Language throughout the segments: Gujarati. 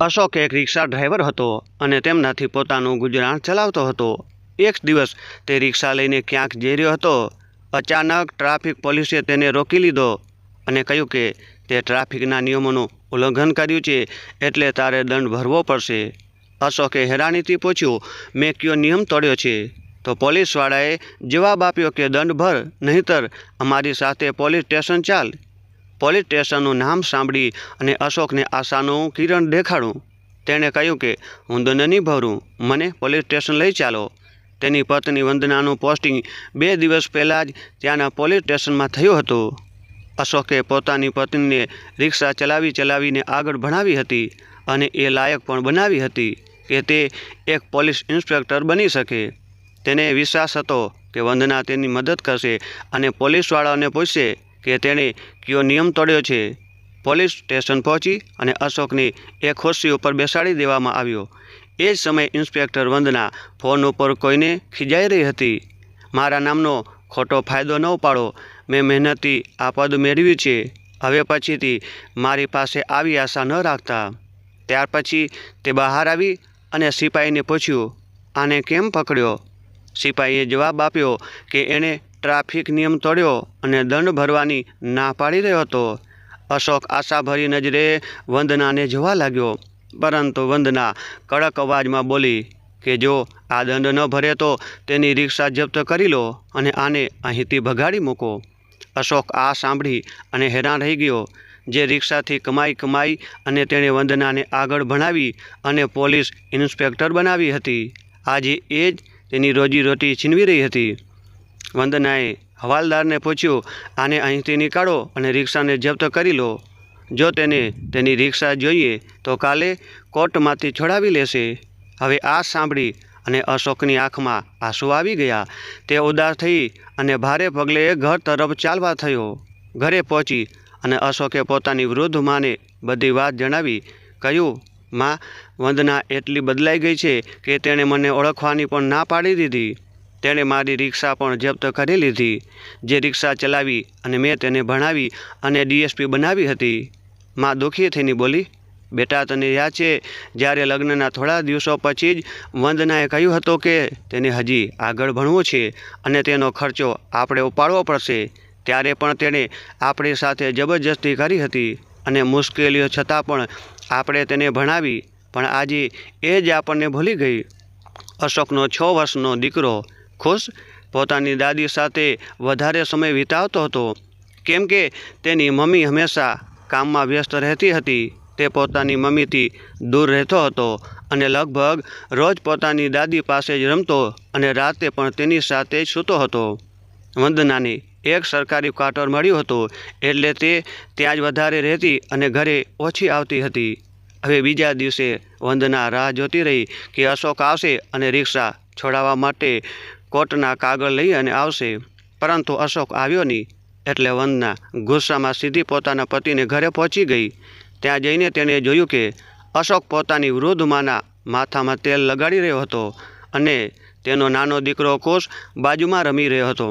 અશોક એક રિક્ષા ડ્રાઈવર હતો અને તેમનાથી પોતાનું ગુજરાન ચલાવતો હતો. એક દિવસ તે રિક્ષા લઈને ક્યાંક જઈ રહ્યો હતો. અચાનક ટ્રાફિક પોલીસે તેને રોકી લીધો અને કહ્યું કે તે ટ્રાફિકના નિયમોનું ઉલ્લંઘન કર્યું છે એટલે તારે દંડ ભરવો પડશે. અશોકે હેરાનીથી પૂછ્યું, મેં કયો નિયમ તોડ્યો છે? તો પોલીસવાળાએ જવાબ આપ્યો કે, દંડ ભર, નહીંતર અમારી સાથે પોલીસ સ્ટેશન ચાલ. પોલીસ સ્ટેશનનું નામ સાંભળી અને અશોકને આશાનું કિરણ દેખાડું. તેણે કહ્યું કે, હું દંડ નહીં ભરું. મને પોલીસ સ્ટેશન લઈ ચાલો. તેની પત્ની વંદનાનું પોસ્ટિંગ બે દિવસ પહેલાં જ ત્યાંના પોલીસ સ્ટેશનમાં થયું હતું. અશોકે પોતાની પત્નીને રિક્ષા ચલાવી ચલાવીને આગળ ભણાવી હતી અને એ લાયક પણ બનાવી હતી કે તે એક પોલીસ ઇન્સ્પેક્ટર બની શકે. તેને વિશ્વાસ હતો કે વંદના તેની મદદ કરશે અને પોલીસવાળાને પૂછશે કે તેણે કયો નિયમ તોડ્યો છે? પોલીસ સ્ટેશન પહોંચી અને અશોકને એક ખુરશી ઉપર બેસાડી દેવામાં આવ્યો. એ જ સમયે ઇન્સ્પેક્ટર વંદના ફોન ઉપર કોઈને ખીજાઈ રહી હતી. મારા નામનો ખોટો ફાયદો ન ઉપાડો. મેં મહેનતથી આ પદ મેળવ્યું છે. હવે પછીથી મારી પાસે આવી આશા ન રાખતા. ત્યાર પછી તે બહાર આવી અને સિપાહીને પૂછ્યું, આને કેમ પકડ્યો? સિપાહીએ જવાબ આપ્યો કે એણે ટ્રાફિક નિયમ તોડ્યો અને દંડ ભરવાની ના પાડી રહ્યો હતો. અશોક આશાભરી નજરે વંદનાને જોવા લાગ્યો. પરંતુ વંદના કડક અવાજમાં બોલી કે જો આ દંડ ન ભરે તો તેની રિક્ષા જપ્ત કરી લો અને આને અહીંથી ભગાડી મૂકો. અશોક આ સાંભળી અને હેરાન રહી ગયો. જે રિક્ષાથી કમાઈ કમાઈ અને તેણે વંદનાને આગળ ભણાવી અને પોલીસ ઇન્સ્પેક્ટર બનાવી હતી. આજે એ જ તેની રોજીરોટી છીનવી રહી હતી. વંદનાએ હવાલદારને પૂછ્યું, આને અહીંથી નીકાળો અને રિક્ષાને જપ્ત કરી લો. જો તેને તેની રિક્ષા જોઈએ, તો કાલે કોર્ટમાંથી છોડાવી લેશે. હવે આ સાંભળી અને અશોકની આંખમાં આંસુ આવી ગયા. તે ઉદાસ થઈ અને ભારે પગલે ઘર તરફ ચાલવા થયો. ઘરે પહોંચી અને અશોકે પોતાની વૃદ્ધ માને બધી વાત જણાવી, કહ્યું, માં, વંદના એટલી બદલાઈ ગઈ છે કે તેણે મને ઓળખવાની પણ ના પાડી દીધી. તેણે મારી રિક્ષા પણ જપ્ત કરી લીધી. જે રિક્ષા ચલાવી અને મેં તેને ભણાવી અને ડીએસપી બનાવી હતી. માં દુઃખી થઈને બોલી, બેટા, તને યાદ છે, જ્યારે લગ્નના થોડા દિવસો પછી જ વંદનાએ કહ્યું હતું કે તેને હજી આગળ ભણવું છે અને તેનો ખર્ચો આપણે ઉપાડવો પડશે. ત્યારે પણ તેણે આપણી સાથે જબરજસ્તી કરી હતી અને મુશ્કેલીઓ છતાં પણ આપણે તેને ભણાવી. પણ આજે એ જ આપણને ભૂલી ગઈ. અશોકનો છ વર્ષનો દીકરો ખુશ, પોતાની દાદી સાથે વધારે સમય વિતાવતો હતો. કેમ કે તેની મમ્મી હંમેશા કામમાં વ્યસ્ત રહેતી હતી. તે પોતાની મમ્મીથી દૂર રહેતો હતો અને લગભગ રોજ પોતાની દાદી પાસે જ રમતો અને રાતે પણ તેની સાથે જ સૂતો હતો. વંદનાને એક સરકારી ક્વાર્ટર મળ્યું હતું એટલે તે ત્યાં જ વધારે રહેતી અને ઘરે ઓછી આવતી હતી. હવે બીજા દિવસે વંદના રાહ જોતી રહી કે અશોક આવશે અને રિક્ષા છોડાવવા માટે કોર્ટના કાગળ લઈ અને આવશે. પરંતુ અશોક આવ્યો નહીં. એટલે વંદના ગુસ્સામાં સીધી પોતાના પતિને ઘરે પહોંચી ગઈ. ત્યાં જઈને તેણે જોયું કે અશોક પોતાની વૃદ્ધમાના માથામાં તેલ લગાડી રહ્યો હતો અને તેનો નાનો દીકરો કોષ બાજુમાં રમી રહ્યો હતો.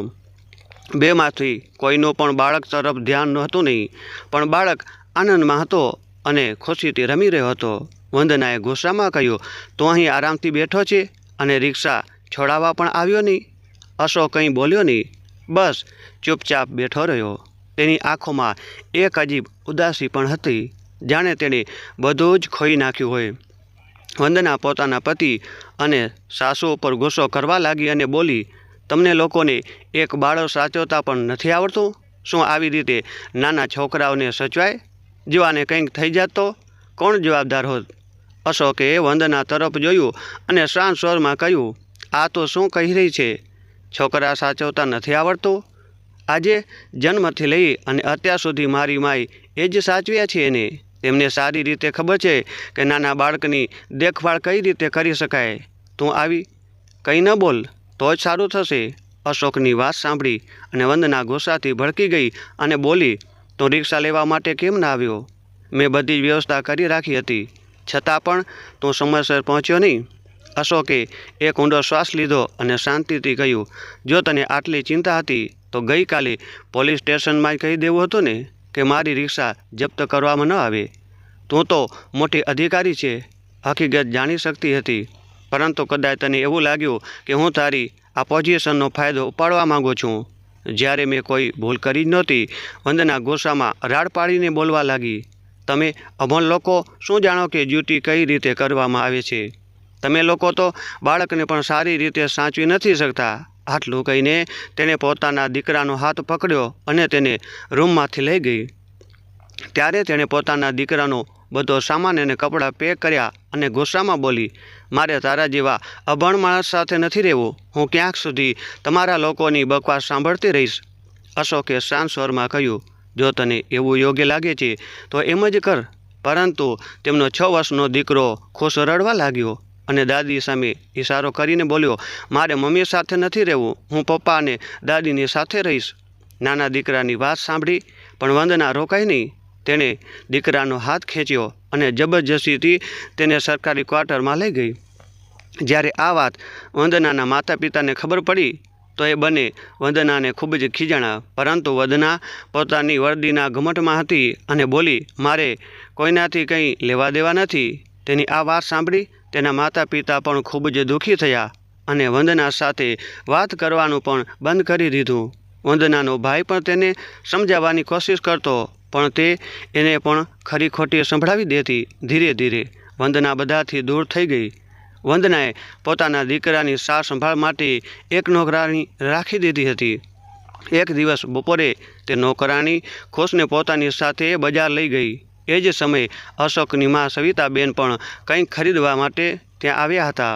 બેમાંથી કોઈનું પણ બાળક તરફ ધ્યાન નહોતું નહીં, પણ બાળક આનંદમાં હતો અને ખુશીથી રમી રહ્યો હતો. વંદનાએ ગુસ્સામાં કહ્યું, તું અહીં આરામથી બેઠો છે? અને રિક્ષા છોડાવવા પણ આવ્યો નહીં. અશોક કંઈ બોલ્યો નહીં. બસ ચૂપચાપ બેઠો રહ્યો. તેની આંખોમાં એક અજીબ ઉદાસી પણ હતી. જાણે તેણે બધું જ ખોઈ નાખ્યું હોય. વંદના પોતાના પતિ અને સાસુ ઉપર ગુસ્સો કરવા લાગી અને બોલી, તમને લોકોને એક બાળો સાચવતા પણ નથી આવડતું? શું આવી રીતે નાના છોકરાઓને સચવાય? જો આને કંઈક થઈ જાત કોણ જવાબદાર હોત? અશોકે વંદના તરફ જોયું અને શાંત સ્વરમાં કહ્યું આ તો શું કહી રહી છે? છોકરા સાચવતા નથી આવડતો? આજે જન્મથી લઈ અને અત્યાર સુધી મારી માય એ જ સાચવ્યા છે એને તેમને સારી રીતે ખબર છે કે નાના બાળકની દેખભાળ કઈ રીતે કરી શકાય? તું આવી? કંઈ ન બોલ, તો જ સારું થશે. અશોકની વાત સાંભળી અને વંદના ગુસ્સાથી ભડકી ગઈ અને બોલી, તો રિક્ષા લેવા માટે કેમ ના આવ્યો? મેં બધી જ વ્યવસ્થા કરી રાખી હતી. છતાં પણ તું સમયસર પહોંચ્યો નહીં. અશોકે એક ઊંડો શ્વાસ લીધો અને શાંતિથી કહ્યું, જો તને આટલી ચિંતા હતી, તો ગઈકાલે પોલીસ સ્ટેશનમાં કહી દેવું હતું ને કે મારી રિક્ષા જપ્ત કરવામાં ન આવે. તું તો મોટી અધિકારી છે, હકીકત જાણી શકતી હતી. પરંતુ કદાચ તને એવું લાગ્યું કે હું તારી આ પોઝિશનનો ફાયદો ઉપાડવા માંગુ છું. જ્યારે મેં કોઈ ભૂલ કરી જ નહોતી, વંદના ગુસ્સામાં રાડ પાડીને બોલવા લાગી, તમે અભણ લોકો શું જાણો કે ડ્યુટી કઈ રીતે કરવામાં આવે છે? તમે લોકો તો બાળકને પણ સારી રીતે સાચવી નથી શકતા. આટલું કહીને તેણે પોતાના દીકરાનો હાથ પકડ્યો અને તેને રૂમમાંથી લઈ ગઈ. ત્યારે તેણે પોતાના દીકરાનો બધો સામાન અને કપડાં પેક કર્યા અને ગુસ્સામાં બોલી, મારે તારા જેવા અભણ માણસ સાથે નથી રહેવું. હું ક્યાંક સુધી તમારા લોકોની બકવાસ સાંભળતી રહીશ. અશોકે શાંત સ્વરમાં કહ્યું, જો તને એવું યોગ્ય લાગે છે, તો એમ જ કર. પરંતુ તેમનો છ વર્ષનો દીકરો ખુશ રડવા લાગ્યો. અને દાદી સામે ઇશારો કરીને બોલ્યો, મારે મમ્મી સાથે નથી રહેવું. હું પપ્પા અને દાદીની સાથે રહીશ. નાના દીકરાની વાત સાંભળી, પણ વંદના રોકાઈ નહીં. તેણે દીકરાનો હાથ ખેંચ્યો અને જબરજસ્તીથી તેને સરકારી ક્વાર્ટરમાં લઈ ગઈ. જ્યારે આ વાત વંદનાના માતા પિતાને ખબર પડી, તો એ બંને વંદનાને ખૂબ જ ખીજાણા, પરંતુ વંદના પોતાની વર્દીના ઘમટમાં હતી અને બોલી, મારે કોઈનાથી કંઈ લેવા દેવા નથી. તેની આ વાત સાંભળી તેના માતા પિતા પણ ખૂબ જ દુઃખી થયા અને વંદના સાથે વાત કરવાનું પણ બંધ કરી દીધું. વંદનાનો ભાઈ પણ તેને સમજાવવાની કોશિશ કરતો, પણ તે એને પણ ખરી ખોટી સંભળાવી દેતી. ધીરે ધીરે વંદના બધાથી દૂર થઈ ગઈ. વંદનાએ પોતાના દીકરાની સાર સંભાળ માટે એક નોકરાણી રાખી દીધી હતી. એક દિવસ બપોરે તે નોકરાણી ખુશને પોતાની સાથે બજાર લઈ ગઈ. એ જ સમયે અશોકની મા સવિતાબેન પણ કંઈક ખરીદવા માટે ત્યાં આવ્યા હતા.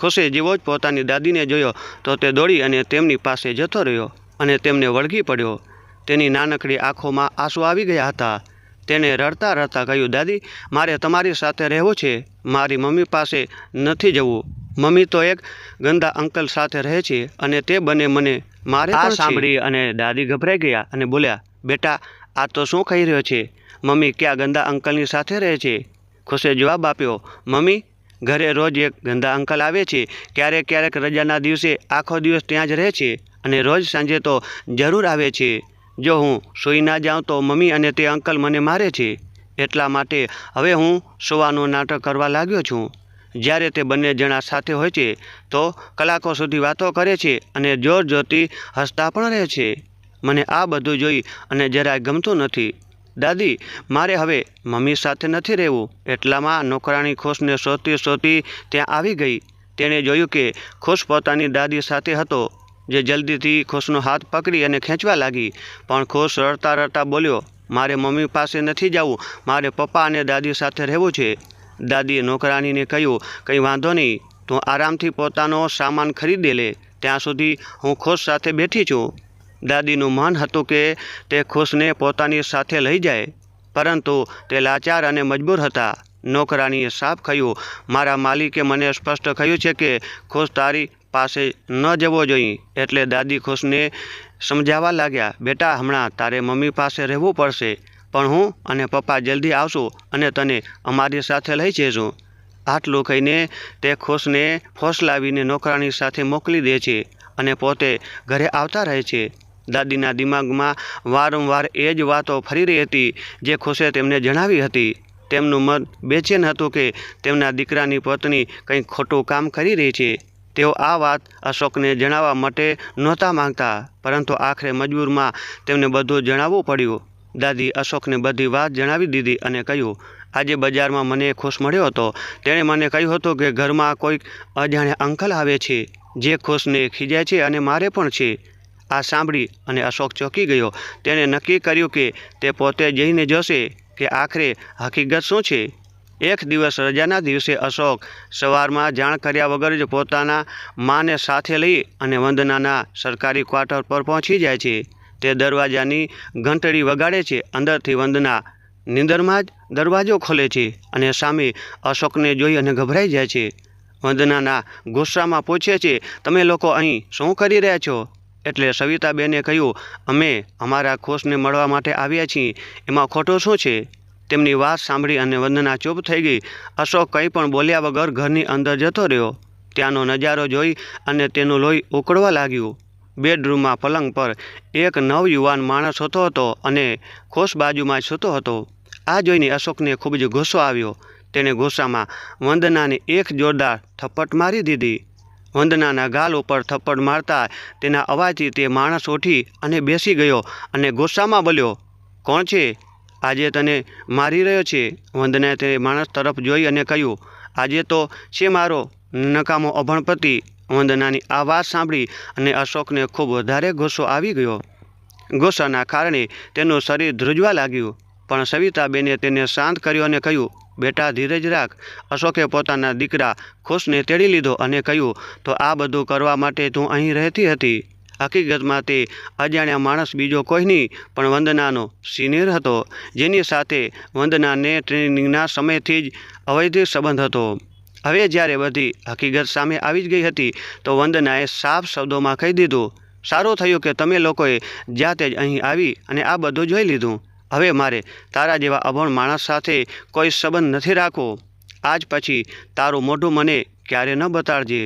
ખુશે જેવો જ પોતાની દાદીને જોયો તો તે દોડી અને તેમની પાસે જતો રહ્યો અને તેમને વળગી પડ્યો. તેની નાનકડી આંખોમાં આંસુ આવી ગયા હતા. તેણે રડતા રડતા કહ્યું દાદી મારે તમારી સાથે રહેવું છે. મારી મમ્મી પાસે નથી જવું. મમ્મી તો એક ગંદા અંકલ સાથે રહે છે અને તે બને મને મારે આ સાંભળી અને દાદી ગભરાઈ ગયા અને બોલ્યા બેટા આ તો શું કહી રહ્યો છે? મમ્મી ક્યાં ગંદા અંકલની સાથે રહે છે? ખુશે જવાબ આપ્યો, મમ્મી, ઘરે રોજ એક ગંદા અંકલ આવે છે. ક્યારેક ક્યારેક રજાના દિવસે આખો દિવસ ત્યાં જ રહે છે અને રોજ સાંજે તો જરૂર આવે છે. જો હું સૂઈ ના જાઉં તો મમ્મી અને તે અંકલ મને મારે છે. એટલા માટે હવે હું સુવાનું નાટક કરવા લાગ્યો છું. જ્યારે તે બંને જણા સાથે હોય છે, તો કલાકો સુધી વાતો કરે છે અને જોર જોતી હસતા પણ રહે છે. મને આ બધું જોઈ અને જરાય ગમતું નથી. દાદી, મારે હવે મમ્મી સાથે નથી રહેવું. એટલામાં નોકરાણી ખુશને શોધતી શોધતી ત્યાં આવી ગઈ. તેણે જોયું કે ખુશ પોતાની દાદી સાથે હતો, જે જલ્દીથી ખુશનો હાથ પકડી અને ખેંચવા લાગી. પણ ખુશ રડતા રડતા બોલ્યો, મારે મમ્મી પાસે નથી જવું. મારે પપ્પા અને દાદી સાથે રહેવું છે. દાદીએ નોકરાણીને કહ્યું, કંઈ વાંધો નહીં. તું આરામથી પોતાનો સામાન ખરીદી લે. ત્યાં સુધી હું ખુશ સાથે બેઠી છું. દાદીનું મન હતું કે તે ખુશને પોતાની સાથે લઈ જાય, પરંતુ તે લાચાર અને મજબૂર હતા. નોકરાણીએ સાફ કહ્યું, મારા માલિકે મને સ્પષ્ટ કહ્યું છે કે ખુશ તારી પાસે ન જવો જોઈએ. એટલે દાદી ખુશને સમજાવવા લાગ્યા, બેટા, હમણાં તારે મમ્મી પાસે રહેવું પડશે, પણ હું અને પપ્પા જલ્દી આવશું અને તને અમારી સાથે લઈ જઈશું. આટલું કહીને તે ખુશને ફોસલાવીને નોકરાણી સાથે મોકલી દે છે અને પોતે ઘરે આવતા રહે છે. દાદીના દિમાગમાં વારંવાર એ જ વાતો ફરી રહી હતી જે ખુશે તેમને જણાવી હતી. તેમનું મન બેચેન હતું કે તેમના દીકરાની પત્ની કંઈક ખોટું કામ કરી રહી છે. તેઓ આ વાત અશોકને જણાવવા માટે નહોતા માંગતા, પરંતુ આખરે મજબૂરમાં તેમને બધું જણાવવું પડ્યું. દાદી અશોકને બધી વાત જણાવી દીધી અને કહ્યું, આજે બજારમાં મને ખુશ મળ્યો હતો. તેણે મને કહ્યું હતું કે ઘરમાં કોઈક અજાણ્યા અંકલ આવે છે, જે ખુશને ખીજાય છે અને મારે પણ છે. આ સાંભળી અને અશોક ચોંકી ગયો. તેણે નક્કી કર્યું કે તે પોતે જઈને જોશે કે આખરે હકીકત શું છે. એક દિવસ રજાના દિવસે અશોક સવારમાં જાણ કર્યા વગર જ પોતાના માને સાથે લઈ અને વંદનાના સરકારી ક્વાર્ટર પર પહોંચી જાય છે. તે દરવાજાની ઘંટડી વગાડે છે. અંદરથી વંદના નિંદરમાં જ દરવાજો ખોલે છે અને સામે અશોકને જોઈ અને ગભરાઈ જાય છે. વંદનાના ગુસ્સામાં પૂછે છે, તમે લોકો અહીં શું કરી રહ્યા છો? એટલે સવિતાબેને કહ્યું, અમે અમારા ખોશને મળવા માટે આવ્યા છીએ. એમાં ખોટો શું છે? તેમની વાત સાંભળી અને વંદના ચૂપ થઈ ગઈ. અશોક કંઈ પણ બોલ્યા વગર ઘરની અંદર જતો રહ્યો. ત્યાંનો નજારો જોઈ અને તેનું લોહી ઉકળવા લાગ્યું. બેડરૂમમાં પલંગ પર એક નવયુવાન માણસ હોતો હતો અને ખોશ બાજુમાં સૂતો હતો. આ જોઈને અશોકને ખૂબ જ ગુસ્સો આવ્યો. તેણે ગુસ્સામાં વંદનાને એક જોરદાર થપ્પટ મારી દીધી. વંદનાના ગાલ ઉપર થપ્પડ મારતા તેના અવાજથી તે માણસ ઉઠી અને બેસી ગયો અને ગુસ્સામાં બોલ્યો, કોણ છે? આજે તને મારી રહ્યો છે? વંદનાએ તે માણસ તરફ જોઈ અને કહ્યું, આજે તો છે મારો નકામો અભણપતિ. વંદનાની આ વાત સાંભળી અને અશોકને ખૂબ વધારે ગુસ્સો આવી ગયો. ગુસ્સાના કારણે તેનું શરીર ધ્રુજવા લાગ્યું, પણ સવિતાબેને તેને શાંત કર્યો અને કહ્યું બેટા ધીરજ રાખ. અશોકે પોતાના દીકરા ખુશને તેડી લીધો અને કહ્યું, તો આ બધું કરવા માટે તું અહીં રહેતી હતી? હકીકતમાં તે અજાણ્યા માણસ બીજો કોઈ નહીં, પણ વંદનાનો સિનિયર હતો, જેની સાથે વંદનાને ટ્રેનિંગના સમયથી જ અવૈધ સંબંધ હતો. હવે જ્યારે બધી હકીકત સામે આવી જ ગઈ હતી, તો વંદનાએ સાફ શબ્દોમાં કહી દીધું, સારું થયું કે તમે લોકોએ જાતે જ અહીં આવી અને આ બધું જોઈ લીધું. હવે મારે તારા જેવા અભણ માણસ સાથે કોઈ સંબંધ નથી રાખવો. આજ પછી તારું મોઢું મને ક્યારે ન બતાડજે.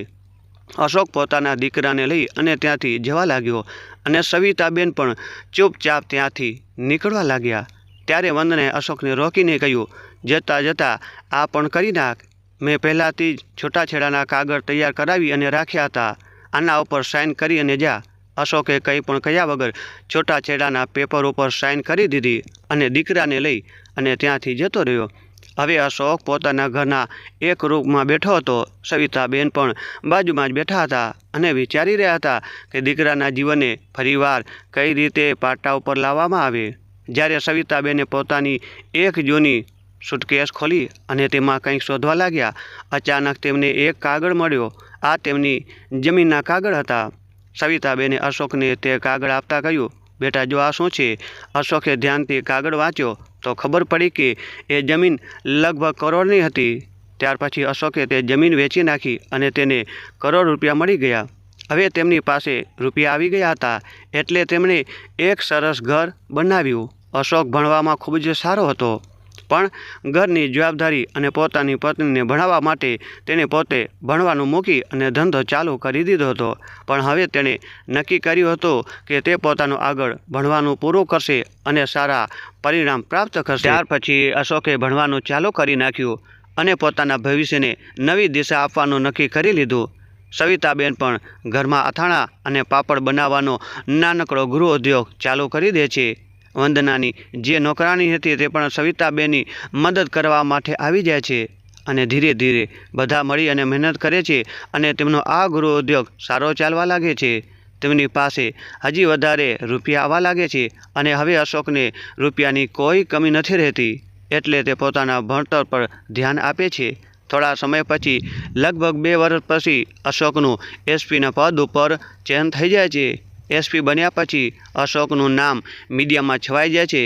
અશોક પોતાના દીકરાને લઈ અને ત્યાંથી જવા લાગ્યો અને સવિતાબેન પણ ચૂપચાપ ત્યાંથી નીકળવા લાગ્યા. ત્યારે વંદને અશોકને રોકીને કહ્યું, જતાં જતાં આ પણ કરી નાખ. મેં પહેલાંથી જ છૂટાછેડાના કાગળ તૈયાર કરાવી અને રાખ્યા હતા. આના ઉપર સાઇન કરી અને જા. અશોકે કંઈ પણ કહ્યા વગર છૂટાછેડાના પેપર ઉપર સાઇન કરી દીધી અને દીકરાને લઈ અને ત્યાંથી જતો રહ્યો. હવે અશોક પોતાના ઘરના એક રૂમમાં બેઠો હતો. સવિતાબેન પણ બાજુમાં જ બેઠા હતા અને વિચારી રહ્યા હતા કે દીકરાના જીવનને ફરીવાર કઈ રીતે પાટા ઉપર લાવવામાં આવે. જ્યારે સવિતાબેને પોતાની એક જૂની સુટકેસ ખોલી અને તેમાં કંઈક શોધવા લાગ્યા, અચાનક તેમને એક કાગળ મળ્યો. આ તેમની જમીનના કાગળ હતા. સવિતાબેને અશોકને તે કાગળ આપતા કહ્યું, બેટા, જો આ શું છે? અશોકે ધ્યાનથી કાગળ વાંચ્યો તો ખબર પડી કે એ જમીન લગભગ કરોડની હતી. ત્યાર પછી અશોકે તે જમીન વેચી નાખી અને તેને કરોડ રૂપિયા મળી ગયા. હવે તેમની પાસે રૂપિયા આવી ગયા હતા એટલે તેમણે એક સરસ ઘર બનાવ્યું. અશોક ભણવામાં ખૂબ જ સારો હતો. પણ ઘરની જવાબદારી અને પોતાની પત્નીને ભણાવવા માટે તેણે પોતે ભણવાનું મૂકી અને ધંધો ચાલુ કરી દીધો હતો. પણ હવે તેણે નક્કી કર્યું હતું કે તે પોતાનું આગળ ભણવાનું પૂરું કરશે અને સારા પરિણામ પ્રાપ્ત કરશે. ત્યાર પછી અશોકે ભણવાનું ચાલુ કરી નાખ્યું અને પોતાના ભવિષ્યને નવી દિશા આપવાનું નક્કી કરી લીધું. સવિતાબેન પણ ઘરમાં અથાણા અને પાપડ બનાવવાનો નાનકડો ગૃહ ઉદ્યોગ ચાલુ કરી દે છે. વંદનાની. જે નોકરાણી હતી તે પણ સવિતાબેનની મદદ કરવા માટે આવી જાય છે અને ધીરે ધીરે બધા મળી અને મહેનત કરે છે અને તેમનો આ ગૃહ ઉદ્યોગ સારો ચાલવા લાગે છે. તેમની પાસે હજી વધારે રૂપિયા આવવા લાગે છે અને હવે અશોકને રૂપિયાની કોઈ કમી નથી રહેતી, એટલે તે પોતાના ભણતર પર ધ્યાન આપે છે. થોડા સમય પછી, લગભગ બે વર્ષ પછી, અશોકનું એસપીના પદ ઉપર ચયન થઈ જાય છે. એસપી બન્યા પછી અશોકનું નામ મીડિયામાં છવાઈ જાય છે.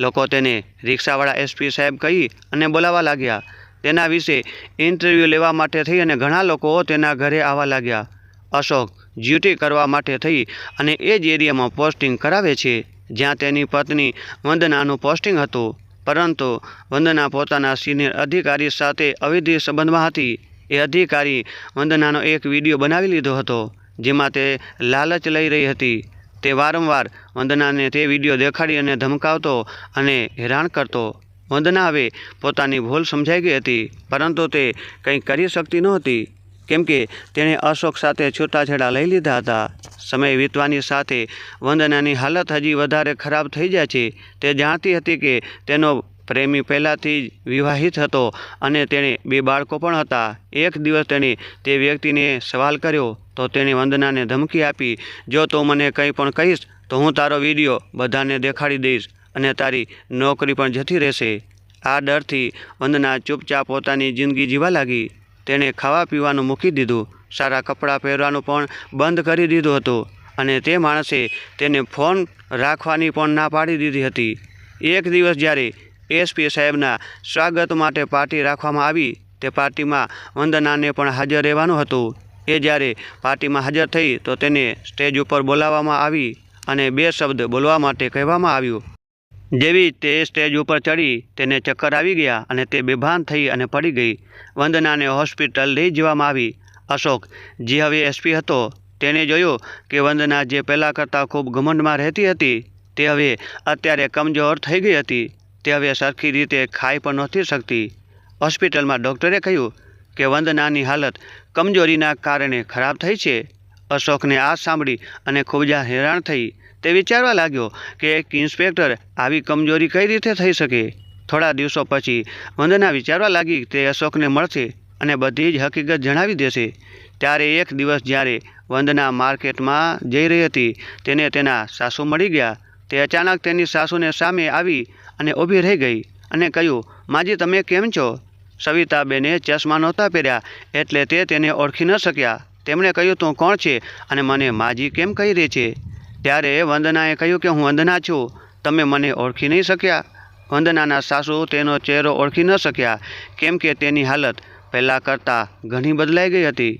લોકો તેને રિક્ષાવાળા એસપી સાહેબ કહી અને બોલાવવા લાગ્યા. તેના વિશે ઇન્ટરવ્યૂ લેવા માટે થઈ અને ઘણા લોકો તેના ઘરે આવવા લાગ્યા. અશોક ડ્યુટી કરવા માટે થઈ અને એ જ એરિયામાં પોસ્ટિંગ કરાવે છે, જ્યાં તેની પત્ની વંદનાનું પોસ્ટિંગ હતું. પરંતુ વંદના પોતાના સિનિયર અધિકારી સાથે અવિધિ સંબંધમાં હતી. એ અધિકારી વંદનાનો એક વીડિયો બનાવી લીધો હતો. જેમાં તે લાલચ લઈ રહી હતી. તે વારંવાર વંદનાને તે વીડિયો દેખાડી અને ધમકાવતો અને હેરાન કરતો. વંદના હવે પોતાની ભૂલ સમજાઈ ગઈ હતી, પરંતુ તે કંઈ કરી શકતી નહોતી, કેમ કે તેણે અશોક સાથે છૂટાછેડા લઈ લીધા હતા. સમય વીતવાની સાથે વંદનાની હાલત હજી વધારે ખરાબ થઈ જાય છે. તે જાણતી હતી કે તેનો પ્રેમી પહેલાંથી જ વિવાહિત હતો અને તેણે બે બાળકો પણ હતા. એક દિવસ તેણે તે વ્યક્તિને સવાલ કર્યો, તો તેણે વંદનાને ધમકી આપી, જો તું મને કંઈ પણ કહીશ, તો હું તારો વીડિયો બધાને દેખાડી દઈશ અને તારી નોકરી પણ જતી રહેશે. આ ડરથી વંદના ચૂપચાપ પોતાની જિંદગી જીવા લાગી. તેણે ખાવા પીવાનું મૂકી દીધું, સારા કપડાં પહેરવાનું પણ બંધ કરી દીધું હતું અને તે માણસે તેને ફોન રાખવાની પણ ના પાડી દીધી હતી. એક દિવસ જ્યારે એસપી સાહેબના સ્વાગત માટે પાર્ટી રાખવામાં આવી. તે પાર્ટીમાં વંદનાને પણ હાજર રહેવાનું હતું. એ જ્યારે પાર્ટીમાં હાજર થઈ તો તેને સ્ટેજ ઉપર બોલાવવામાં આવી અને બે શબ્દ બોલવા માટે કહેવામાં આવ્યું. જેવી તે સ્ટેજ ઉપર ચડી, તેને ચક્કર આવી ગયા અને તે બેભાન થઈ અને પડી ગઈ. વંદનાને હોસ્પિટલ લઈ જવામાં આવી. અશોક, જે હવે એસપી હતો તેણે જોયું કે વંદના જે પહેલાં કરતાં ખૂબ ઘમંડમાં રહેતી હતી, તે હવે અત્યારે કમજોર થઈ ગઈ હતી. તે હવે સરખી રીતે ખાઈ પણ નહોતી શકતી. હોસ્પિટલમાં ડૉક્ટરે કહ્યું કે વંદનાની હાલત કમજોરીના કારણે ખરાબ થઈ છે. અશોકને આ સાંભળી અને ખૂબ જ હેરાન થઈ. તે વિચારવા લાગ્યો કે એક ઇન્સ્પેક્ટર આવી કમજોરી કઈ રીતે થઈ શકે? થોડા દિવસો પછી વંદના વિચારવા લાગી તે અશોકને મળશે અને બધી જ હકીકત જણાવી દેશે. ત્યારે એક દિવસ જ્યારે વંદના માર્કેટમાં જઈ રહી હતી, તેને તેના સાસુ મળી ગયા. તે અચાનક તેની સાસુને સામે આવી અને ઊભી રહી ગઈ અને કહ્યું, માજી, તમે કેમ છો? સવિતાબેને ચશ્મા નહોતા પહેર્યા એટલે તે તેને ઓળખી ન શક્યા. તેમણે કહ્યું, તું કોણ છે અને મને માજી કેમ કહી રહી છે? ત્યારે વંદનાએ કહ્યું કે, હું વંદના છું. તમે મને ઓળખી નહીં શક્યા. વંદનાના સાસુ તેનો ચહેરો ઓળખી ન શક્યા, કેમ કે તેની હાલત પહેલાં કરતાં ઘણી બદલાઈ ગઈ હતી.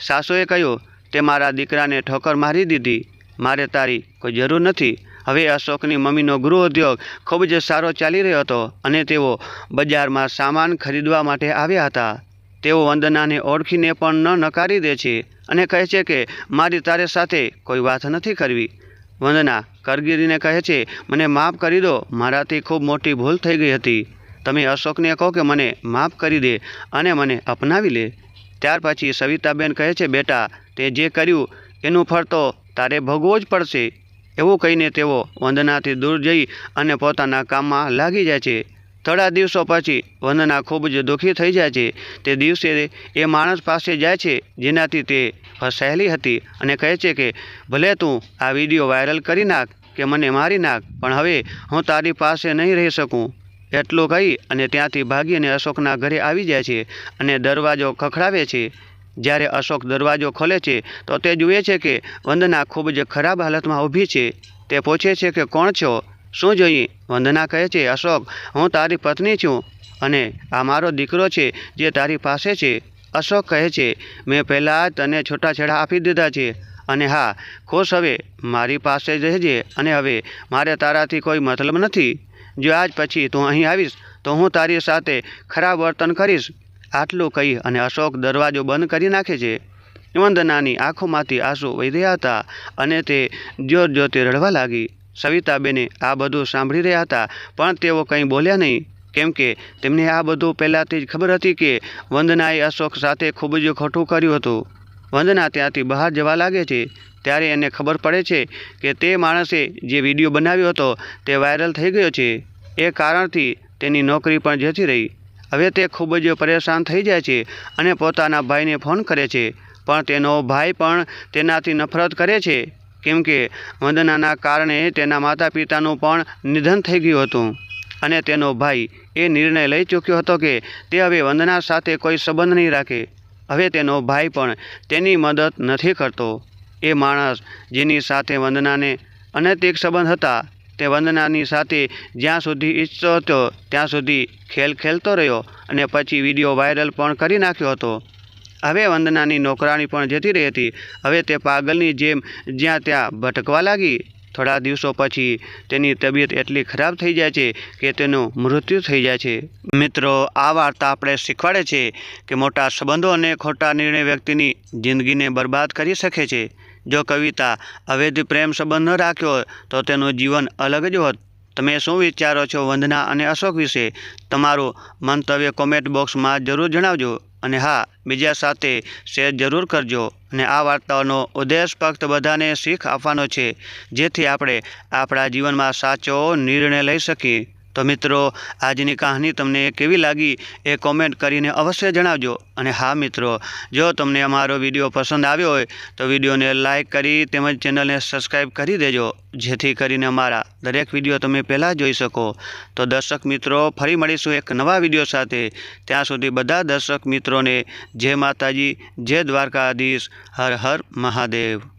સાસુએ કહ્યું, તે મારા દીકરાને ઠોકર મારી દીધી. મારે તારી કોઈ જરૂર નથી. હવે અશોકની મમ્મીનો ગૃહ ઉદ્યોગ ખૂબ જ સારો ચાલી રહ્યો હતો અને તેઓ બજારમાં સામાન ખરીદવા માટે આવ્યા હતા. તેઓ વંદનાને ઓળખીને પણ ન નકારી દે છે અને કહે છે કે, મારી તારે સાથે કોઈ વાત નથી કરવી. વંદના કરગીરીને કહે છે, મને માફ કરી દો, મારાથી ખૂબ મોટી ભૂલ થઈ ગઈ હતી. તમે અશોકને કહો કે મને માફ કરી દે અને મને અપનાવી લે. ત્યાર પછી સવિતાબેન કહે છે, બેટા, તે જે કર્યું, એનું ફળ તો તારે ભોગવો જ પડશે. એવું કહીને તેઓ વંદનાથી દૂર જઈ અને પોતાના કામમાં લાગી જાય છે. થોડા દિવસો પછી વંદના ખૂબ જ દુઃખી થઈ જાય છે. તે દિવસે એ માણસ પાસે જાય છે, જેનાથી તે ફસાયેલી હતી અને કહે છે કે, ભલે તું આ વીડિયો વાયરલ કરી નાખ કે મને મારી નાખ, પણ હવે હું તારી પાસે નહીં રહી શકું. એટલું કહી અને ત્યાંથી ભાગીને અશોકના ઘરે આવી જાય છે અને દરવાજો ખખડાવે છે. જ્યારે અશોક દરવાજો ખોલે છે, તો તે જુએ છે કે વંદના ખૂબ જ ખરાબ હાલતમાં ઊભી છે. તે પૂછે છે કે કોણ છો? શું જોઈએ? વંદના કહે છે, અશોક, હું તારી પત્ની છું અને આ મારો દીકરો છે જે તારી પાસે છે. અશોક કહે છે, મેં પહેલાં તને છૂટાછેડા આપી દીધા છે અને હા, ખુશ હવે. મારી પાસે રહેજે અને હવે મારે તારાથી કોઈ મતલબ નથી. જો આજ પછી તું અહીં આવીશ, તો હું તારી સાથે ખરાબ વર્તન કરીશ. આટલું કહી અને અશોક દરવાજો બંધ કરી નાખે છે. વંદનાની આંખોમાંથી આંસુ વહી રહ્યા હતા અને તે જોર જોતે રડવા લાગી. સવિતાબેને આ બધું સાંભળી રહ્યા હતા, પણ તેઓ કંઈ બોલ્યા નહીં. કેમ કે તેમને આ બધું પહેલાંથી જ ખબર હતી કે વંદનાએ અશોક સાથે ખૂબ જ ખોટું કર્યું હતું. વંદના ત્યાંથી બહાર જવા લાગે છે. ત્યારે એને ખબર પડે છે કે તે માણસે જે વીડિયો બનાવ્યો હતો તે વાયરલ થઈ ગયો છે. એ કારણથી તેની નોકરી પણ જતી રહી. હવે તે ખૂબ જ પરેશાન થઈ જાય છે અને પોતાના ભાઈને ફોન કરે છે. પણ તેનો ભાઈ પણ તેનાથી નફરત કરે છે, કેમ કે વંદનાના કારણે તેના માતા પિતાનું પણ નિધન થઈ ગયું હતું. અને તેનો ભાઈ એ નિર્ણય લઈ ચૂક્યો હતો કે તે હવે વંદના સાથે કોઈ સંબંધ નહીં રાખે. હવે તેનો ભાઈ પણ તેની મદદ નથી કરતો. એ માણસ જેની સાથે વંદનાને અનૈતિક સંબંધ હતા તે વંદનાની સાથે જ્યાં સુધી ઈચ્છતો હતો, ત્યાં સુધી ખેલ ખેલતો રહ્યો અને પછી વીડિયો વાયરલ પણ કરી નાખ્યો હતો. હવે વંદનાની નોકરાણી પણ જતી રહી હતી. હવે તે પાગલની જેમ જ્યાં ત્યાં ભટકવા લાગી. થોડા દિવસો પછી તેની તબિયત એટલી ખરાબ થઈ જાય છે કે તેનું મૃત્યુ થઈ જાય છે. મિત્રો, આ વાર્તા આપણે શીખવાડે છે કે મોટા સંબંધો અને ખોટા નિર્ણય વ્યક્તિની જિંદગીને બરબાદ કરી શકે છે. જો કવિતા અવેધ પ્રેમ સંબંધ ન રાખ્યો તો તેનું જીવન અલગ જ હોત. તમે શું વિચારો છો વંદના અને અશોક વિશે? તમારું મંતવ્ય કોમેન્ટ બોક્સમાં જરૂર જણાવજો. અને હા, બીજા સાથે શેર જરૂર કરજો. અને આ વાર્તાઓનો ઉદ્દેશ ફક્ત બધાને શીખ આપવાનો છે, જેથી આપણે આપણા જીવનમાં સાચો નિર્ણય લઈ શકીએ. તો મિત્રો, આજની કહાની તમને કેવી લાગી એ કોમેન્ટ કરીને અવશ્ય જણાવજો. અને હા મિત્રો, જો તમને અમારો વીડિયો પસંદ આવ્યો હોય, તો વિડીયોને લાઇક કરી તેમજ ચેનલને સબસ્ક્રાઈબ કરી દેજો. જેથી કરીને અમારા દરેક વીડિયો તમે પહેલાં જોઈ શકો. તો દર્શક મિત્રો, ફરી મળીશું એક નવા વીડિયો સાથે. ત્યાં સુધી બધા દર્શક મિત્રોને જય માતાજી, જય દ્વારકાધીશ, હર હર મહાદેવ.